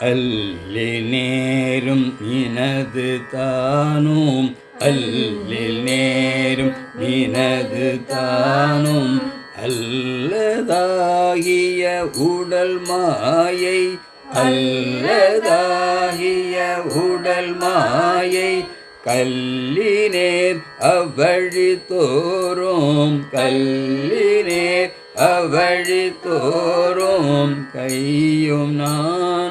அல்லி நேரும் இனது தானும் அல்லில் நேரும் இனது தானும் அல்லதாகிய உடல் மாயை. அல்லதாகிய உடல் மாயை. கல்லினேர் அவ்வழி தோறும். கல்லினேர் அவழி தோறும். கையும் நான்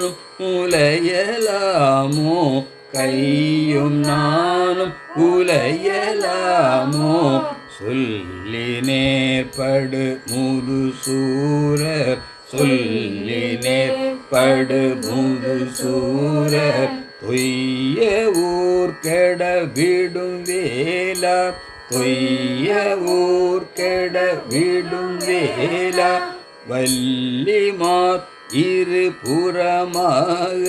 உலையலாமோ? கையும் நானும் உலையலாமோ? சொல்லி நேர்படு முது சூரர் சொல்லி நேர்படு முது சூரர். தொய்ய ஊர் கெட விடும் வேலா தொய்ய ஊர் கெட விடும் வேலா வள்ளிமார் இரு புறமாக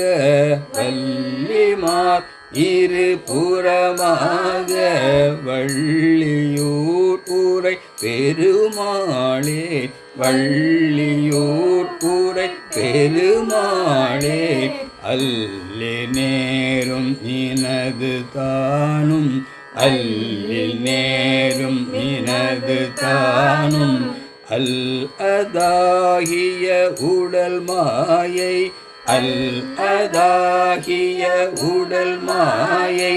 வள்ளிமார் இரு புறமாக வள்ளியூர் உரை பெருமாளே வள்ளியூர் உரை பெருமாளே அல்லி நேரும் இனது தானும் அல்லி நேரும் இனது தானும் அல் அதாகிய உடல் மாயை அல் அதாகிய உடல் மாயை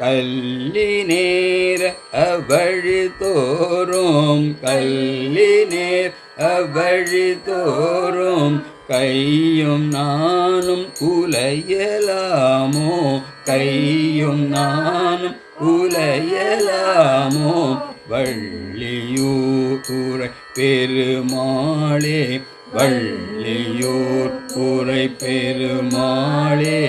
கல்லி நேர் அவழி தோறும் கல்லி நேர் அவழி தோறும் கையும் நானும் உலையலாமோ கையும் நானும் உலையலாமோ வள்ளியூரை உரை பெருமாளே வள்ளியூர் உரை பெருமாளே.